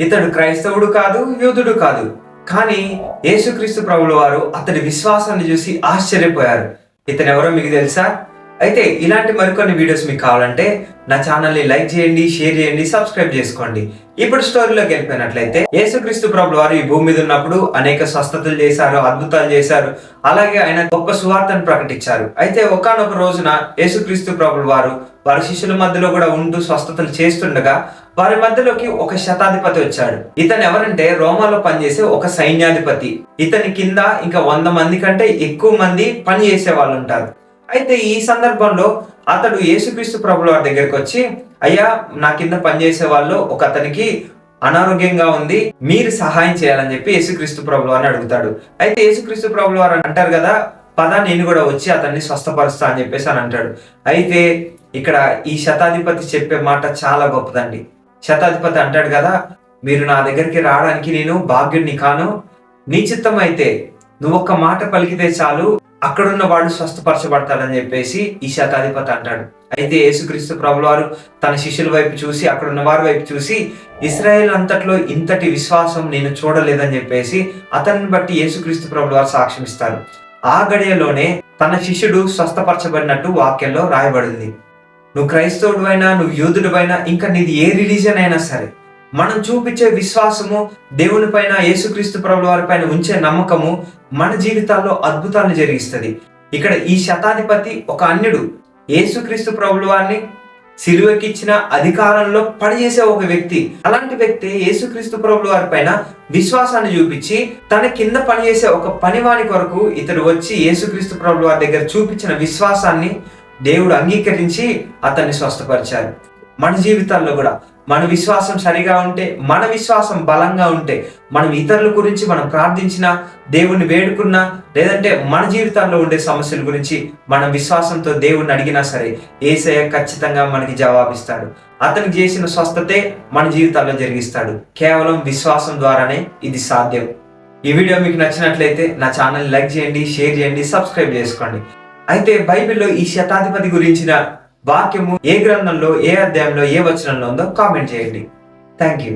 ఇతడు క్రైస్తవుడు కాదు యూదుడు కాదు. కానీ యేసుక్రీస్తు ప్రభుల వారు అతడి విశ్వాసాన్ని చూసి ఆశ్చర్యపోయారు. ఇతనెవరో మీకు తెలుసా? అయితే ఇలాంటి మరికొన్ని వీడియోస్ మీకు కావాలంటే నా ఛానల్ని లైక్ చేయండి షేర్ చేయండి సబ్స్క్రైబ్ చేసుకోండి. ఇప్పుడు స్టోరీలోకి వెళ్ళిపోయినట్లయితే యేసుక్రీస్తు ప్రభు వారు ఈ భూమి మీద ఉన్నప్పుడు అనేక స్వస్థతలు చేశారు అద్భుతాలు చేశారు. అలాగే ఆయన గొప్ప సువార్తను ప్రకటించారు. అయితే ఒకానొక రోజున యేసుక్రీస్తు ప్రభు వారు వారి శిష్యుల మధ్యలో కూడా ఉంటూ స్వస్థతలు చేస్తుండగా వారి మధ్యలోకి ఒక శతాధిపతి వచ్చాడు. ఇతను ఎవరంటే రోమాలో పనిచేసే ఒక సైన్యాధిపతి. ఇతని కింద ఇంకా వంద మంది కంటే ఎక్కువ మంది పని చేసే వాళ్ళు ఉంటారు అయితే ఈ సందర్భంలో అతడు యేసుక్రీస్తు ప్రభుల వారి దగ్గరికి వచ్చి అయ్యా నా కింద పనిచేసే వాళ్ళు ఒక అతనికి అనారోగ్యంగా ఉంది మీరు సహాయం చేయాలని చెప్పి యేసుక్రీస్తు ప్రభులు అని అడుగుతాడు. అయితే యేసుక్రీస్తు ప్రభుల వారు అంటారు కదా పద నేను కూడా వచ్చి అతన్ని స్వస్థపరుస్తా అని చెప్పేసి అని అంటాడు. అయితే ఇక్కడ ఈ శతాధిపతి చెప్పే మాట చాలా గొప్పదండి. శతాధిపతి అంటాడు కదా మీరు నా దగ్గరికి రావడానికి నేను భాగ్యుడిని కాను. నీ చిత్తం అయితే నువ్వు ఒక్క మాట పలికితే చాలు అక్కడున్న వాళ్ళు స్వస్థపరచబడతాడని చెప్పేసి ఈ శతాధిపతి అంటాడు. అయితే యేసుక్రీస్తు ప్రభుల వారు తన శిష్యుల వైపు చూసి అక్కడున్న వారి వైపు చూసి ఇస్రాయేల్ అంతట్లో ఇంతటి విశ్వాసం నేను చూడలేదని చెప్పేసి అతన్ని బట్టి యేసుక్రీస్తు ప్రభుల వారు సాక్ష్యం ఇస్తారు. ఆ గడియలోనే తన శిష్యుడు స్వస్థపరచబడినట్టు వాక్యంలో రాయబడింది. నువ్వు క్రైస్తవుడు అయినా నువ్వు యూదుడు అయినా ఇంకా నీది ఏ రిలీజన్ అయినా సరే మనం చూపించే విశ్వాసము దేవుని పైన యేసుక్రీస్తు ప్రభుల వారి పైన ఉంచే నమ్మకము మన జీవితాల్లో అద్భుతాలను జరిగిస్తుంది. ఇక్కడ ఈ శతాధిపతి ఒక అన్యుడు. యేసుక్రీస్తు ప్రభుల వారిని సిలువకిచ్చిన అధికారంలో పనిచేసే ఒక వ్యక్తి. అలాంటి వ్యక్తి యేసుక్రీస్తు ప్రభుల వారి పైన విశ్వాసాన్ని చూపించి తన కింద పనిచేసే ఒక పనివాని కొరకు ఇతడు వచ్చి యేసుక్రీస్తు ప్రభుల వారి దగ్గర చూపించిన విశ్వాసాన్ని దేవుడు అంగీకరించి అతన్ని స్వస్థపరిచారు మన జీవితాల్లో కూడా మన విశ్వాసం సరిగా ఉంటే మన విశ్వాసం బలంగా ఉంటే మనం ఇతరుల గురించి మనం ప్రార్థించిన దేవుణ్ణి వేడుకున్నా లేదంటే మన జీవితాల్లో ఉండే సమస్యల గురించి మన విశ్వాసంతో దేవుణ్ణి అడిగినా సరే ఏసయ్య ఖచ్చితంగా మనకి జవాబిస్తాడు. అతనికి చేసిన స్వస్థతే మన జీవితాల్లో జరిగిస్తాడు. కేవలం విశ్వాసం ద్వారానే ఇది సాధ్యం. ఈ వీడియో మీకు నచ్చినట్లయితే నా ఛానల్ లైక్ చేయండి షేర్ చేయండి సబ్స్క్రైబ్ చేసుకోండి. అయితే బైబిల్లో ఈ శతాధిపతి గురించిన వాక్యము ఏ గ్రంథంలో ఏ అధ్యాయంలో ఏ వచనంలో ఉందో కామెంట్ చేయండి. Thank you